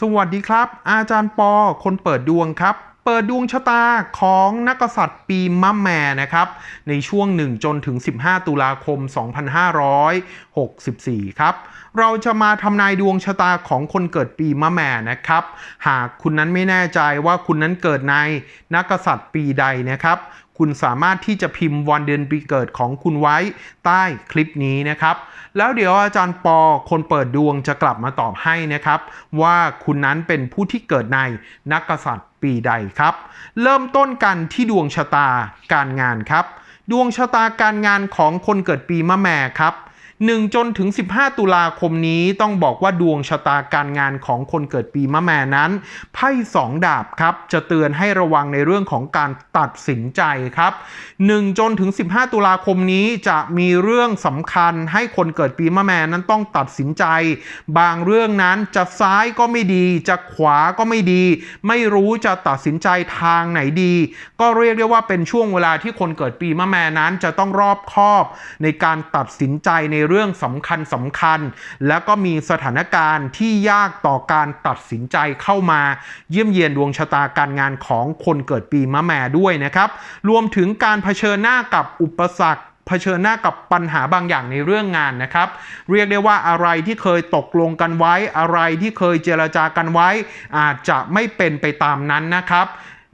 สวัสดีครับ อาจารย์ปอคนเปิดดวงครับ เปิดดวงชะตาของนักษัตริย์ปีมะแม่นะครับ ในช่วง 1 จนถึง 15 ตุลาคม 2564 ครับ เราจะมาทำนายดวงชะตาของคนเกิดปีมะแม่นะครับ หากคุณนั้นไม่แน่ใจว่าคุณนั้นเกิดในนักกษัตริย์ปีใดนะครับ คุณสามารถที่จะพิมพ์วันเดือนปีเกิดของคุณไว้ใต้คลิปนี้นะครับ แล้วเดี๋ยวอาจารย์ปอคนเปิดดวงจะกลับมาตอบให้นะครับ ว่าคุณนั้นเป็นผู้ที่เกิดในนักกษัตริย์ปีใดครับ เริ่มต้นกันที่ดวงชะตาการงานครับ ดวงชะตาการงานของคนเกิดปีมะแม่ครับ 1 จนถึง 15 ตุลาคมนี้ต้องบอกว่าดวงชะตาการงานของคนเกิดปีมะแม่นั้นไพ่สองดาบครับ จะเตือนให้ระวังในเรื่องของการตัดสินใจครับ 1 จนถึง 15 ตุลาคมนี้จะมีเรื่องสำคัญให้คนเกิดปีมะแม่นั้นต้องตัดสินใจ บางเรื่องนั้นจะซ้ายก็ไม่ดี จะขวาก็ไม่ดี ไม่รู้จะตัดสินใจทางไหนดี ก็เรียกได้ว่าเป็นช่วงเวลาที่คนเกิดปีมะแม่นั้นจะต้องรอบคอบในการตัดสินใจในเรื่องสำคัญสำคัญ แล้วก็มีสถานการณ์ที่ยากต่อการตัดสินใจเข้ามา เยี่ยมเยียนดวงชะตาการงานของคนเกิดปีมะแม่ด้วยนะครับ รวมถึงการเผชิญหน้ากับอุปสรรคเผชิญหน้ากับปัญหาบางอย่างในเรื่องงานนะครับ เรียกได้ว่าอะไรที่เคยตกลงกันไว้ อะไรที่เคยเจรจากันไว้ อาจจะไม่เป็นไปตามนั้นนะครับ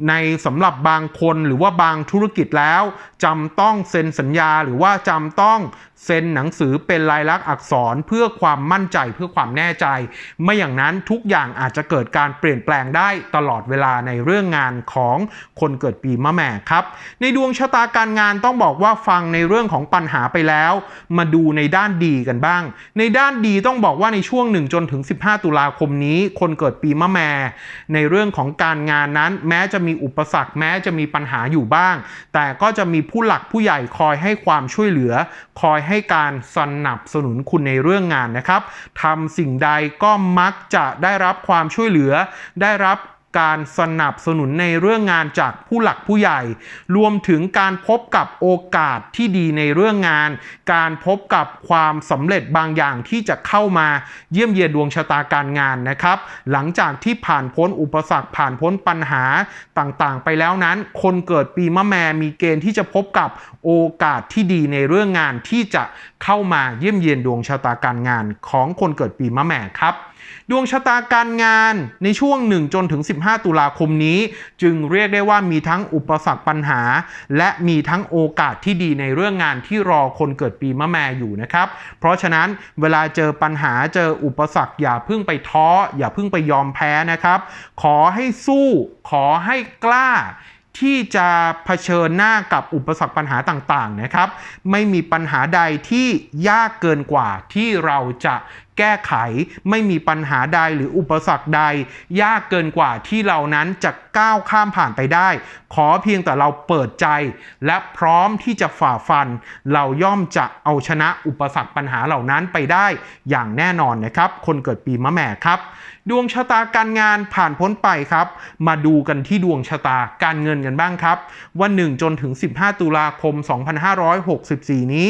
ในสำหรับบางคนหรือว่าบางธุรกิจแล้วจำต้องเซ็นสัญญาหรือว่าจำต้อง เซ็นหนังสือเป็นลายลักษณ์อักษรเพื่อความมั่นใจเพื่อความแน่ใจ ไม่อย่างนั้นทุกอย่างอาจจะเกิดการเปลี่ยนแปลงได้ตลอดเวลาในเรื่องงานของคนเกิดปีมะแม่ครับ ในดวงชะตาการงานต้องบอกว่าฟังในเรื่องของปัญหาไปแล้ว มาดูในด้านดีกันบ้าง ในด้านดีต้องบอกว่าในช่วง1จนถึง 15 ตุลาคมนี้ คนเกิดปีมะแม่ในเรื่องของการงานนั้น แม้จะมีอุปสรรคแม้จะมีปัญหาอยู่บ้าง แต่ก็จะมีผู้หลักผู้ใหญ่คอยให้ความช่วยเหลือ คอยใให้การสนับสนุนคุณในเรื่องงานนะครับทำสิ่งใดก็มักจะได้รับความช่วยเหลือ ได้รับ การสนับสนุนในเรื่องงานจากผู้หลักผู้ใหญ่ รวมถึงการพบกับโอกาสที่ดีในเรื่องงาน การพบกับความสำเร็จบางอย่างที่จะเข้ามาเยี่ยมเยียนดวงชะตาการงานนะครับ หลังจากที่ผ่านพ้นอุปสรรคผ่านพ้นปัญหาต่างๆ ไปแล้วนั้น คนเกิดปีมะแม่มีเกณฑ์ที่จะพบกับโอกาสที่ดีในเรื่องงานที่จะเข้ามาเยี่ยมเยียนดวงชะตาการงานของคนเกิดปีมะแม่ครับ ดวงชะตาการงานในช่วง 1 จนถึง 15 ตุลาคมนี้ จึงเรียกได้ว่ามีทั้งอุปสรรคปัญหา และมีทั้งโอกาสที่ดีในเรื่องงานที่รอคนเกิดปีมะแมอยู่นะครับ เพราะฉะนั้นเวลาเจอปัญหาเจออุปสรรคอย่าเพิ่งไปท้อ อย่าเพิ่งไปยอมแพ้นะครับ ขอให้สู้ ขอให้กล้าที่จะเผชิญหน้ากับอุปสรรคปัญหาต่างๆนะครับ ไม่มีปัญหาใดที่ยากเกินกว่าที่เราจะแก้ไขไม่มีปัญหาใดหรืออุปสรรคใด ยากเกินกว่าที่เรานั้นจะก้าวข้ามผ่านไปได้ ขอเพียงแต่เราเปิดใจ และพร้อมที่จะฝ่าฟัน เราย่อมจะเอาชนะอุปสรรคปัญหาเหล่านั้นไปได้อย่างแน่นอนนะครับ คนเกิดปีมะแม่ครับ ดวงชะตาการงานผ่านพ้นไปครับ มาดูกันที่ดวงชะตาการเงินกันบ้างครับ วัน 1 จนถึง 15 ตุลาคม 2564 นี้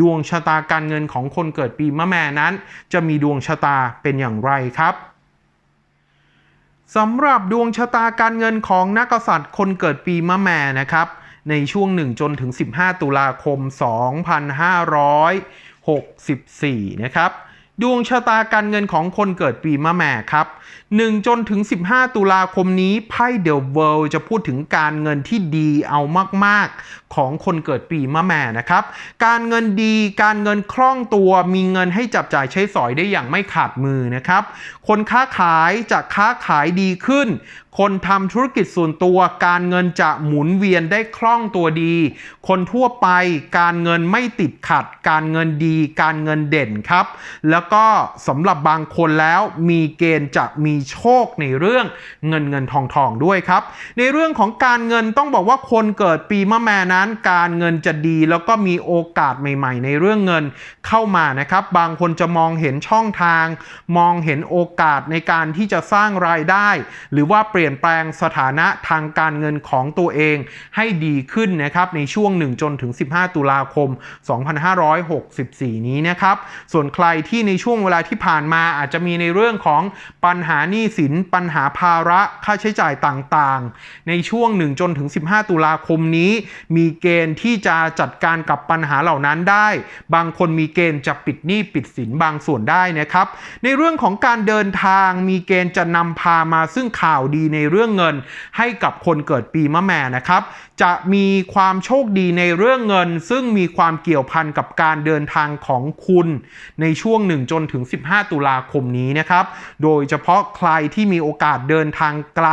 ดวงชะตาการเงินของคนเกิดปีมะแม่นั้น จะมีดวงชะตาเป็นอย่างไรครับสำหรับดวงชะตาการเงินของนักกษัตริย์คนเกิดปีมะแม่นะครับ ในช่วง 1 จนถึง 15 ตุลาคม 2564 นะครับ ดวงชะตาการเงินของคนเกิดปีมะแม่ครับ 1 จนถึง 15 ตุลาคมนี้ไพ่เดอะเวิลด์จะพูดถึงการเงินที่ดีเอามาก ๆ ของคนเกิดปีมะแม่นะครับ การเงินดีการเงินคล่องตัวมีเงินให้จับจ่ายใช้สอยได้อย่างไม่ขาดมือนะครับ คนค้าขายจะค้าขายดีขึ้น คนทำธุรกิจส่วนตัว การเงินจะหมุนเวียนได้คล่องตัวดี คนทั่วไปการเงินไม่ติดขัด การเงินดี การเงินเด่นครับ แล้วก็สำหรับบางคนแล้วมีเกณฑ์จะมีโชคในเรื่องเงินเงินทองทองด้วยครับ ในเรื่องของการเงินต้องบอกว่าคนเกิดปีมะแม่นั้น การเงินจะดีแล้วก็มีโอกาสใหม่ๆ ในเรื่องเงินเข้ามานะครับ บางคนจะมองเห็นช่องทาง มองเห็นโอกาสในการที่จะสร้างรายได้ หรือว่าเปลี่ยนแปลงสถานะทางการเงินของตัวเองให้ดีขึ้นนะครับในช่วง 1 จนถึง 15 ตุลาคม 2564 นี้นะครับ ส่วนใครที่ในในช่วงเวลาที่ผ่านมาอาจจะมีในเรื่องของปัญหาหนี้สิน ปัญหาภาระค่าใช้จ่ายต่างๆ ในช่วง 1 จนถึง 15 ตุลาคมนี้ มีเกณฑ์ที่จะจัดการกับปัญหาเหล่านั้นได้ บางคนมีเกณฑ์จะปิดหนี้ปิดสินบางส่วนได้นะครับ ในเรื่องของการเดินทางมีเกณฑ์จะนำพามาซึ่งข่าวดีในเรื่องเงิน ให้กับคนเกิดปีมะแม่นะครับ จะมีความโชคดีในเรื่องเงิน ซึ่งมีความเกี่ยวพันกับการเดินทางของคุณ ในช่วง 1 จนถึง 15 ตุลาคมนี้นะครับ โดยเฉพาะะใครที่มีโอกาสเดินทางไกล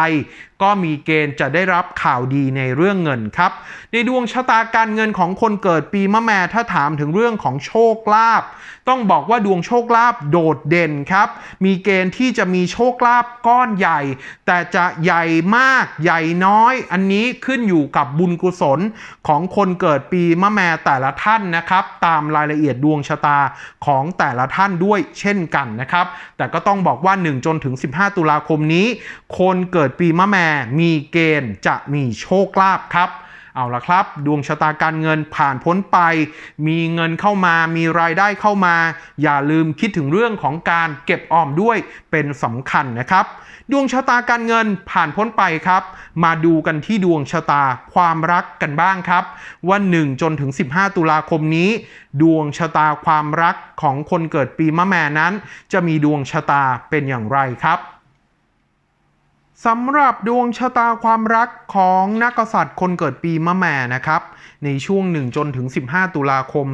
ก็มีเกณฑ์จะได้รับข่าวดีในเรื่องเงินครับ ในดวงชะตาการเงินของคนเกิดปีมะแม่ถ้าถามถึงเรื่องของโชคลาภต้องบอกว่าดวงโชคลาภโดดเด่นครับ มีเกณฑ์ที่จะมีโชคลาภก้อนใหญ่ แต่จะใหญ่มากใหญ่น้อย อันนี้ขึ้นอยู่กับบุญกุศลของคนเกิดปีมะแม่แต่ละท่านนะครับ ตามรายละเอียดดวงชะตาของแต่ละท่านด้วยเช่นกันนะครับ แต่ก็ต้องบอกว่า 1 จนถึง 15 ตุลาคมนี้ คนเกิดปีมะแม่มีเกณฑ์จะมีโชคลาภครับเอาละครับ ดวงชะตาการเงินผ่านพ้นไป มีเงินเข้ามามีรายได้เข้ามา อย่าลืมคิดถึงเรื่องของการเก็บออมด้วยเป็นสำคัญนะครับ ดวงชะตาการเงินผ่านพ้นไปครับ มาดูกันที่ดวงชะตาความรักกันบ้างครับ ว่า1จนถึง 15 ตุลาคมนี้ ดวงชะตาความรักของคนเกิดปีมะแม่นั้น จะมีดวงชะตาเป็นอย่างไรครับ สำหรับดวงชะตาความรักของนักกษัตริย์คนเกิดปีมะแม่นะครับ ในช่วง 1 จนถึง 15 ตุลาคม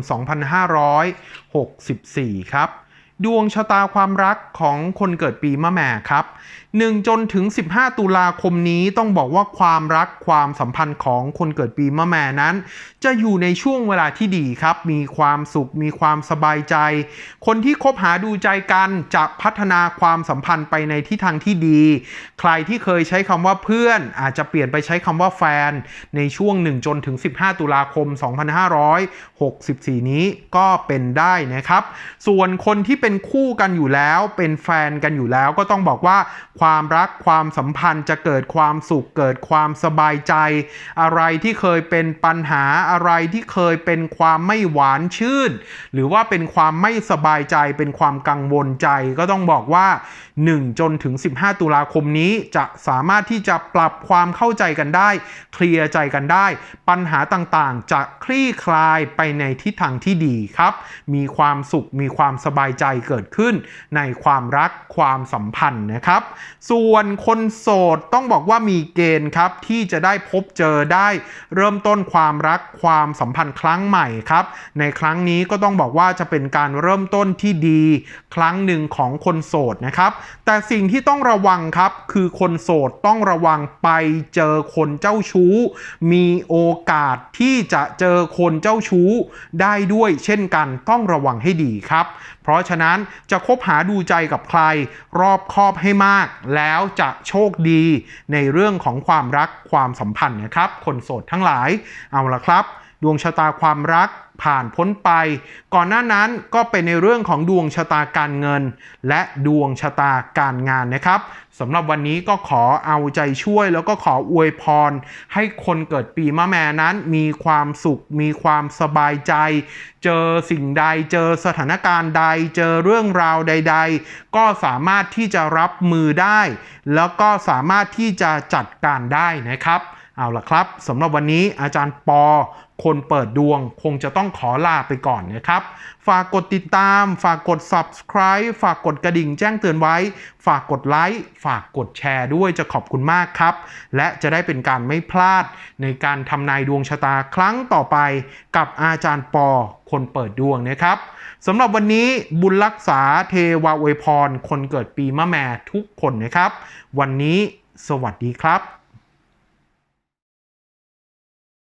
2564 ครับ ดวงชะตาความรักของคนเกิดปีมะแม่ครับ 1 จนถึง 15 ตุลาคมนี้ต้องบอกว่าความรักความสัมพันธ์ของคนเกิดปีมะแม่นั้น จะอยู่ในช่วงเวลาที่ดีครับ มีความสุขมีความสบายใจ คนที่คบหาดูใจกันจะพัฒนาความสัมพันธ์ไปในทิศทางที่ดี ใครที่เคยใช้คำว่าเพื่อน อาจจะเปลี่ยนไปใช้คำว่าแฟน ในช่วง 1 จนถึง 15 ตุลาคม 2564 นี้ก็เป็นได้นะครับ ส่วนคนที่เป็นคู่กันอยู่แล้ว เป็นแฟนกันอยู่แล้ว ก็ต้องบอกว่าความรักความสัมพันธ์จะเกิดความสุขเกิดความสบายใจ อะไรที่เคยเป็นปัญหาอะไรที่เคยเป็นความไม่หวานชื่น หรือว่าเป็นความไม่สบายใจ เป็นความกังวลใจ ก็ต้องบอกว่า 1 จนถึง 15 ตุลาคมนี้จะสามารถที่จะปรับความเข้าใจกันได้ เคลียร์ใจกันได้ ปัญหาต่างๆ จะคลี่คลายไปในทิศทางที่ดีครับ มีความสุขมีความสบายใจเกิดขึ้นในความรักความสัมพันธ์นะครับ ส่วนคนโสดต้องบอกว่ามีเกณฑ์ครับที่จะได้พบเจอได้เริ่มต้นความรักความสัมพันธ์ครั้งใหม่ครับ ในครั้งนี้ก็ต้องบอกว่าจะเป็นการเริ่มต้นที่ดี ครั้งหนึ่งของคนโสดนะครับ แต่สิ่งที่ต้องระวังครับคือคนโสดต้องระวังไปเจอคนเจ้าชู้ มีโอกาสที่จะเจอคนเจ้าชู้ได้ด้วย เช่นกันต้องระวังให้ดีครับ เพราะฉะนั้นนั้นจะคบหาดูใจกับใคร รอบคอบให้มาก แล้วจะโชคดีในเรื่องของความรักความสัมพันธ์นะครับ คนโสดทั้งหลายเอาละครับ ดวงชะตาความรักผ่านพ้นไป ก่อนหน้านั้นก็เป็นในเรื่องของดวงชะตาการเงิน และดวงชะตาการงานนะครับสำหรับวันนี้ก็ขอเอาใจช่วย แล้วก็ขออวยพร ให้คนเกิดปีมะแม่นั้น มีความสุข มีความสบายใจ เจอสิ่งใดเจอสถานการณ์ใด เจอเรื่องราวใด ๆ ก็สามารถที่จะรับมือได้ แล้วก็สามารถที่จะจัดการได้นะครับ เอาล่ะครับสำหรับวันนี้อาจารย์ปอ คนเปิดดวงคงจะต้องขอลาไปก่อนนะครับ ฝากกดติดตาม ฝากกด subscribe ฝากกดกระดิ่งแจ้งเตือนไว้ ฝากกดไลค์ฝากกดแชร์ด้วยจะขอบคุณมากครับ และจะได้เป็นการไม่พลาดในการทำนายดวงชะตาครั้งต่อไป กับอาจารย์ปอ คนเปิดดวงนะครับสำหรับวันนี้บุญรักษาเทวาอวยพร คนเกิดปีมะแม่ทุกคนนะครับ วันนี้สวัสดีครับ